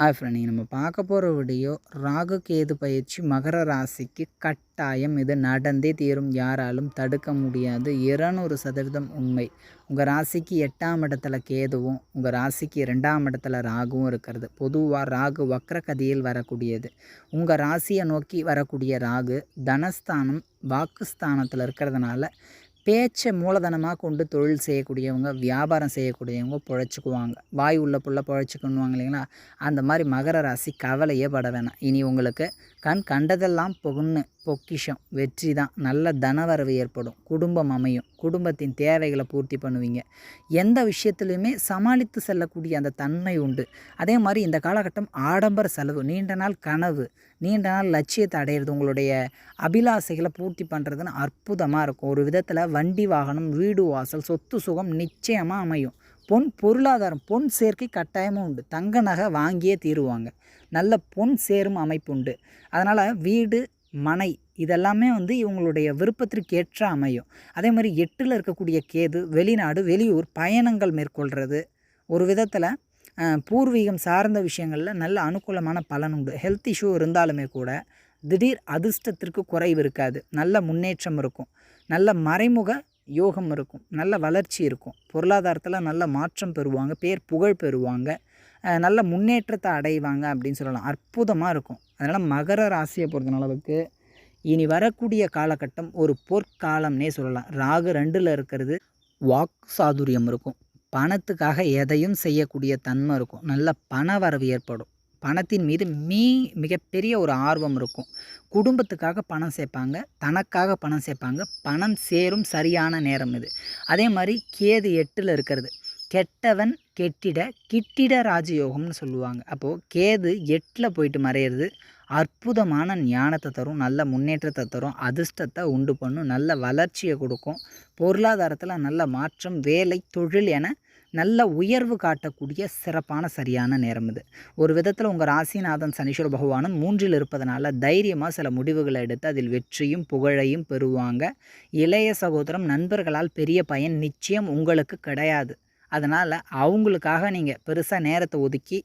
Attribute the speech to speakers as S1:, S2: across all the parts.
S1: Hi friend நீங்கள் நம்ம பார்க்க போகிற வீடியோ ராகு கேது பயிற்சி மகர ராசிக்கு கட்டாயம். இது நடந்தே தீரும். யாராலும் தடுக்க முடியாது. இருநூறு சதவீதம் உண்மை. உங்கள் ராசிக்கு எட்டாம் இடத்துல கேதுவும் உங்கள் ராசிக்கு ரெண்டாம் இடத்துல ராகுவும் இருக்கிறது. பொதுவாக ராகு வக்ரகதியில் வரக்கூடியது. உங்கள் ராசியை நோக்கி வரக்கூடிய ராகு தனஸ்தானம் வாக்குஸ்தானத்தில் இருக்கிறதுனால பேச்சை மூலதனமாக கொண்டு தொழில் செய்யக்கூடியவங்க வியாபாரம் செய்யக்கூடியவங்க பொழைச்சிக்குவாங்க. வாய் உள்ள புள்ள பொழைச்சிக்கணுவாங்க இல்லைங்களா? அந்த மாதிரி மகர ராசி கவலையே பட வேணாம். இனி உங்களுக்கு கண் கண்டதெல்லாம் பொகுன்னு பொக்கிஷம் வெற்றி தான் நல்ல தனவரவு ஏற்படும். குடும்பம் அமையும். குடும்பத்தின் தேவைகளை பூர்த்தி பண்ணுவீங்க. எந்த விஷயத்துலையுமே சமாளித்து செல்லக்கூடிய அந்த தன்மை உண்டு. அதே மாதிரி இந்த காலகட்டம் ஆடம்பர செலவு நீண்ட நாள் கனவு நீண்ட நாள் லட்சியத்தை அடையிறது உங்களுடைய அபிலாசைகளை பூர்த்தி பண்ணுறதுன்னு அற்புதமாக இருக்கும். ஒரு விதத்தில் வண்டி வாகனம் வீடு வாசல் சொத்து சுகம் நிச்சயமாக அமையும். பொன் பொருளாதாரம் பொன் சேர்க்கை கட்டாயமும் உண்டு. தங்க நகை வாங்கியே தீருவாங்க. நல்ல பொன் சேரும் அமைப்பு உண்டு. அதனால் வீடு மனை இதெல்லாமே வந்து இவங்களுடைய விருப்பத்திற்கு ஏற்ற அமையும். அதே மாதிரி எட்டில் இருக்கக்கூடிய கேது வெளிநாடு வெளியூர் பயணங்கள் மேற்கொள்கிறது ஒரு விதத்தில் பூர்வீகம் சார்ந்த விஷயங்களில் நல்ல அனுகூலமான பலன் உண்டு. ஹெல்த் இஷ்யூ இருந்தாலுமே கூட திடீர் அதிர்ஷ்டத்திற்கு குறைவு இருக்காது. நல்ல முன்னேற்றம் இருக்கும். நல்ல மறைமுக யோகம் இருக்கும். நல்ல வளர்ச்சி இருக்கும். பொருளாதாரத்தில் நல்ல மாற்றம் பெறுவாங்க பேர் புகழ் பெறுவாங்க. நல்ல முன்னேற்றத்தை அடைவாங்க அப்படின்னு சொல்லலாம். அற்புதமாக இருக்கும். அதனால் மகர ராசியை பொறுத்த அளவுக்கு இனி வரக்கூடிய காலகட்டம் ஒரு பொற்காலம்னே சொல்லலாம். ராகு ரெண்டில் இருக்கிறது. வாக்கு சாதுரியம் இருக்கும். பணத்துக்காக எதையும் செய்யக்கூடிய தன்மை இருக்கும். நல்ல பண வரவு ஏற்படும். பணத்தின் மீது மீ மிகப்பெரிய ஒரு ஆர்வம் இருக்கும். குடும்பத்துக்காக பணம் சேர்ப்பாங்க. தனக்காக பணம் சேர்ப்பாங்க. பணம் சேரும் சரியான நேரம் இது. அதே மாதிரி கேது எட்டில் இருக்கிறது. கெட்டவன் கெட்டிட கிட்டிட ராஜயோகம்னு சொல்லுவாங்க. அப்போது கேது எட்டில் போயிட்டு மறையிறது அற்புதமான ஞானத்தை தரும் நல்ல முன்னேற்றத்தை தரும் அதிர்ஷ்டத்தை உண்டு பண்ணும் நல்ல வளர்ச்சியை கொடுக்கும் பொருளாதாரத்தில் நல்ல மாற்றம் வேலை தொழில் என நல்ல உயர்வு காட்டக்கூடிய சிறப்பான சரியான நேரம் இது. ஒரு விதத்தில் உங்கள் ராசிநாதன் சனீஸ்வர பகவானும் மூன்றில் இருப்பதனால தைரியமாக சில முடிவுகளை எடுத்து அதில் வெற்றியும் புகழையும் பெறுவாங்க. இளைய சகோதரம் நண்பர்களால் பெரிய பயன் நிச்சயம் உங்களுக்கு கிடையாது. அதனால் அவங்களுக்காக நீங்கள் பெருசாக நேரத்தை ஒதுக்கி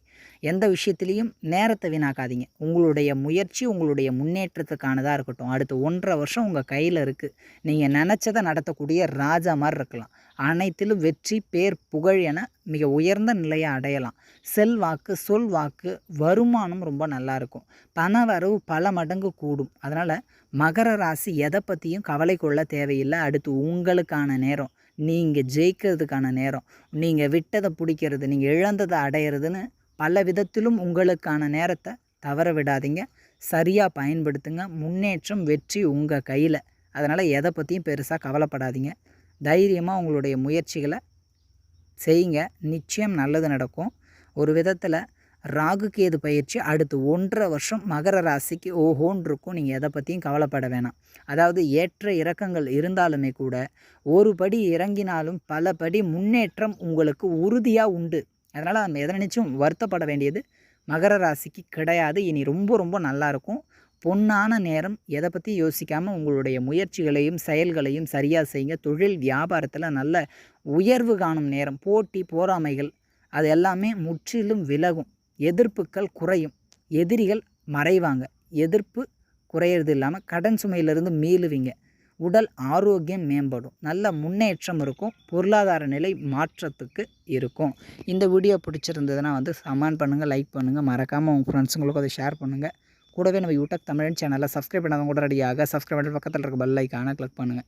S1: எந்த விஷயத்துலேயும் நேரத்தை வீணாக்காதீங்க. உங்களுடைய முயற்சி உங்களுடைய முன்னேற்றத்துக்கானதாக இருக்கட்டும். அடுத்த ஒன்றரை வருஷம் உங்கள் கையில் இருக்குது நீங்கள் நினச்சதை நடத்தக்கூடிய ராஜா மாதிரி இருக்கலாம். அனைத்திலும் வெற்றி பேர் புகழ் என மிக உயர்ந்த நிலையை அடையலாம். செல்வாக்கு சொல்வாக்கு வருமானம் ரொம்ப நல்லா இருக்கும். பண வரவு பல மடங்கு கூடும். அதனால் மகர ராசி எதை பற்றியும் கவலை கொள்ள தேவையில்லை. அடுத்து உங்களுக்கான நேரம். நீங்கள் ஜெயிக்கிறதுக்கான நேரம். நீங்கள் விட்டதை பிடிக்கிறது நீங்கள் இழந்ததை அடையிறதுன்னு பல விதத்திலும் உங்களுக்கான நேரத்தை தவற விடாதீங்க. சரியாக பயன்படுத்துங்க. முன்னேற்றம் வெற்றி உங்கள் கையில். அதனால் எதை பற்றியும் பெருசாக கவலைப்படாதீங்க. தைரியமாக உங்களுடைய முயற்சிகளை செய்யுங்க. நிச்சயம் நல்லது நடக்கும். ஒரு விதத்தில் ராகு கேது பயிற்சி? அடுத்து ஒன்றரை வருஷம் மகர ராசிக்கு ஓஹோன்னு இருக்கும் நீங்கள் எதை பற்றியும் கவலைப்பட வேணாம். அதாவது ஏற்ற இறக்கங்கள் இருந்தாலுமே கூட ஒரு படி இறங்கினாலும் பல படி முன்னேற்றம் உங்களுக்கு உறுதியாக உண்டு. அதனால் நம்ம எதை நினச்சும் வருத்தப்பட வேண்டியது மகர ராசிக்கு கிடையாது. இனி ரொம்ப ரொம்ப நல்லாயிருக்கும் பொன்னான நேரம். எதை பற்றி யோசிக்காமல் உங்களுடைய முயற்சிகளையும் செயல்களையும் சரியாக செய்யுங்க. தொழில் வியாபாரத்தில் நல்ல உயர்வு காணும் நேரம். போட்டி போராமைகள் அது எல்லாமே முற்றிலும் விலகும். எதிர்ப்புகள் குறையும். எதிரிகள் மறைவாங்க. எதிர்ப்பு குறையிறது இல்லாமல் கடன் சுமையிலிருந்து மீளுவீங்க. உடல் ஆரோக்கியம் மேம்படும். நல்ல முன்னேற்றம் இருக்கும். பொருளாதார நிலை மாற்றத்துக்கு இருக்கும். இந்த வீடியோ பிடிச்சிருந்ததுன்னா வந்து கமெண்ட் பண்ணுங்கள் லைக் பண்ணுங்கள் மறக்காமல் உங்கள் ஃப்ரெண்ட்ஸுங்களுக்கும் அதை ஷேர் பண்ணுங்கள் கூடவே நம்ம யூடியூப் தமிழ் சேனலில் சப்ஸ்கிரைப் பண்ணாதவங்க கூட சப்ஸ்கிரைப் பண்ணுற பக்கத்தில் இருக்க பெல் ஐக்கானை கிளிக் பண்ணுங்கள்